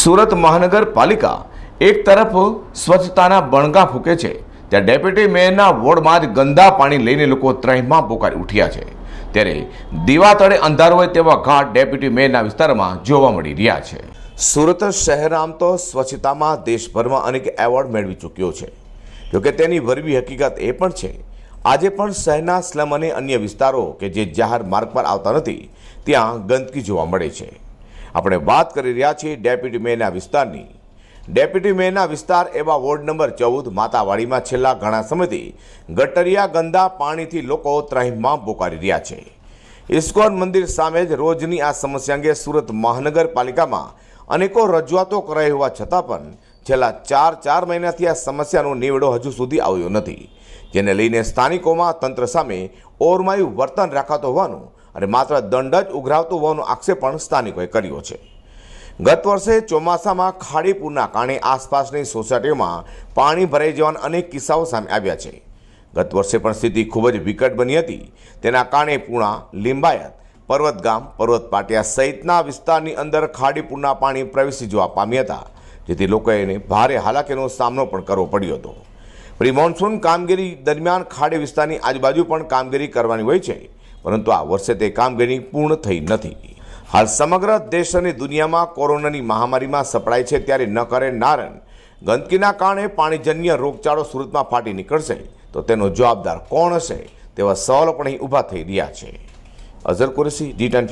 સુરત મહાનગરપાલિકા એક તરફ સ્વચ્છતાના બણગા ફૂંકે છે, ત્યાં ડેપ્યુટી મેયરના વોર્ડમાં જ ગંદા પાણી લઈને લોકો ત્રહીમાં પોકારી ઉઠ્યા છે. ત્યારે દીવા તળે અંધારો હોય તેવા ઘાટ ડેપ્યુટી મેયરના વિસ્તારમાં જોવા મળી રહ્યા છે. સુરત શહેર આમ તો સ્વચ્છતામાં દેશભરમાં અનેક એવોર્ડ મેળવી ચૂક્યો છે. જોકે તેની વરવી હકીકત એ પણ છે, આજે પણ શહેરના સ્લમ અને અન્ય વિસ્તારો કે જે જાહેર માર્ગ પર આવતા નથી, ત્યાં ગંદકી જોવા મળે છે. આપણે વાત કરી રહ્યા છીએ ડેપ્યુટી મેયરના વિસ્તારની. ડેપ્યુટી મેયરના વિસ્તાર એવા વોર્ડ નંબર ચૌદ માતાવાડીમાં છેલ્લા ઘણા સમયથી ગટરિયા ગંદા પાણીથી લોકો ત્રાહિમામ પોકારી રહ્યા છે. ઇસ્કોન મંદિર સામે જ રોજની આ સમસ્યા અંગે સુરત મહાનગરપાલિકામાં અનેકો રજૂઆતો કરાઈ હોવા છતાં પણ છેલ્લા ચાર ચાર મહિનાથી આ સમસ્યાનો નિવેડો હજુ સુધી આવ્યો નથી, જેને લઈને સ્થાનિકોમાં તંત્ર સામે ઓરમાયું વર્તન રાખાતો હોવાનું અને માત્ર દંડ જ ઉઘરાવતો હોવાનો આક્ષેપ પણ સ્થાનિકોએ કર્યો છે. ગત વર્ષે ચોમાસામાં ખાડી પૂરના કારણે આસપાસની સોસાયટીઓમાં પાણી ભરાઈ જવાના અનેક કિસ્સાઓ સામે આવ્યા છે. ગત વર્ષે પણ સ્થિતિ ખૂબ જ વિકટ બની હતી. તેના કારણે પૂણા, લિંબાયત, પર્વતગામ પર્વત પાટિયા સહિતના વિસ્તારની અંદર ખાડી પૂરના પાણી પ્રવેશી જવા પામ્યા હતા, જેથી લોકોએ ભારે હાલાકીનો સામનો પણ કરવો પડ્યો હતો. પ્રી મોન્સૂન કામગીરી દરમિયાન ખાડી વિસ્તારની આજુબાજુ પણ કામગીરી કરવાની હોય છે. પરંતુ આ વર્ષે તે કામગીરી પૂર્ણ થઈ નથી. હાલ સમગ્ર દેશ અને દુનિયામાં કોરોનાની મહામારીમાં સપડાય છે ત્યારે ન કરે નારણ. ગંદકીના કારણે પાણીજન્ય રોગચાળો સુરતમાં ફાટી નીકળશે. તો તેનો જવાબદાર કોણ હશે તેવા સવાલો પણ અહીં ઊભા થઈ રહ્યા છે. Azhar Qureshi D ten